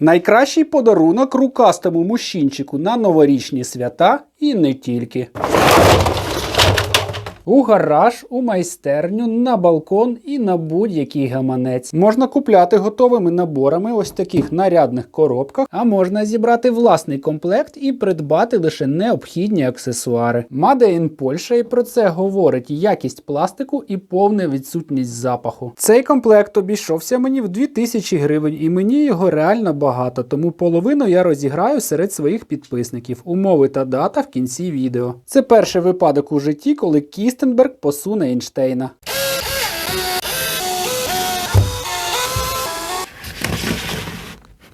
Найкращий подарунок рукастому мужчинчику на новорічні свята і не тільки. У гараж, у майстерню, на балкон і на будь-який гаманець. Можна купляти готовими наборами ось таких нарядних коробках, а можна зібрати власний комплект і придбати лише необхідні аксесуари. Made in Польща і про це говорить якість пластику і повна відсутність запаху. Цей комплект обійшовся мені в 2000 гривень, і мені його реально багато, тому половину я розіграю серед своїх підписників. Умови та дата в кінці відео. Це перший випадок у житті, коли Кістенберг посуне Ейнштейна.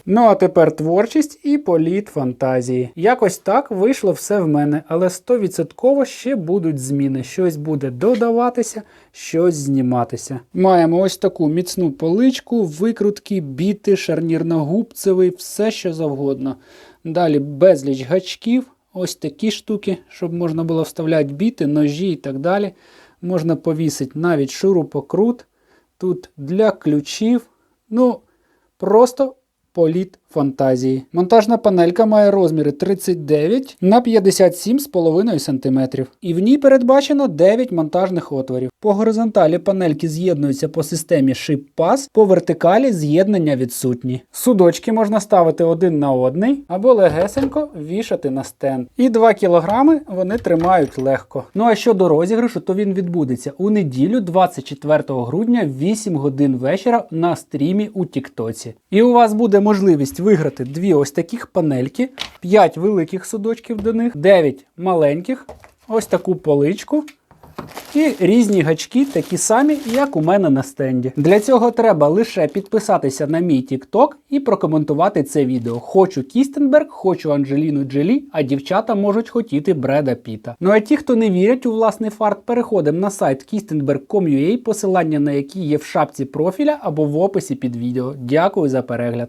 Ну а тепер творчість і політ фантазії. Якось так вийшло все в мене, але 100% ще будуть зміни. Щось буде додаватися, щось зніматися. Маємо ось таку міцну поличку, викрутки, біти, шарнірно-губцевий, все що завгодно. Далі безліч гачків, ось такі штуки, щоб можна було вставляти біти, ножі і так далі. Можна повісити навіть шурупокрут. Тут для ключів. Ну, просто політ фантазії. Монтажна панелька має розміри 39 на 57,5 см. І в ній передбачено 9 монтажних отворів. По горизонталі панельки з'єднуються по системі шип-пас, по вертикалі з'єднання відсутні. Судочки можна ставити один на одний або легесенько вішати на стенд. І 2 кг вони тримають легко. Ну а щодо розіграшу, то він відбудеться у неділю, 24 грудня, 8 годин вечора на стрімі у Тіктоці. І у вас буде можливість виграти дві ось таких панельки, 5 великих судочків до них, 9 маленьких, ось таку поличку. І різні гачки, такі самі, як у мене на стенді. Для цього треба лише підписатися на мій TikTok і прокоментувати це відео. Хочу Кістенберг, хочу Анджеліну Джолі, а дівчата можуть хотіти Бреда Піта. Ну а ті, хто не вірять у власний фарт, переходимо на сайт kistenberg.com.ua, посилання на який є в шапці профіля або в описі під відео. Дякую за перегляд.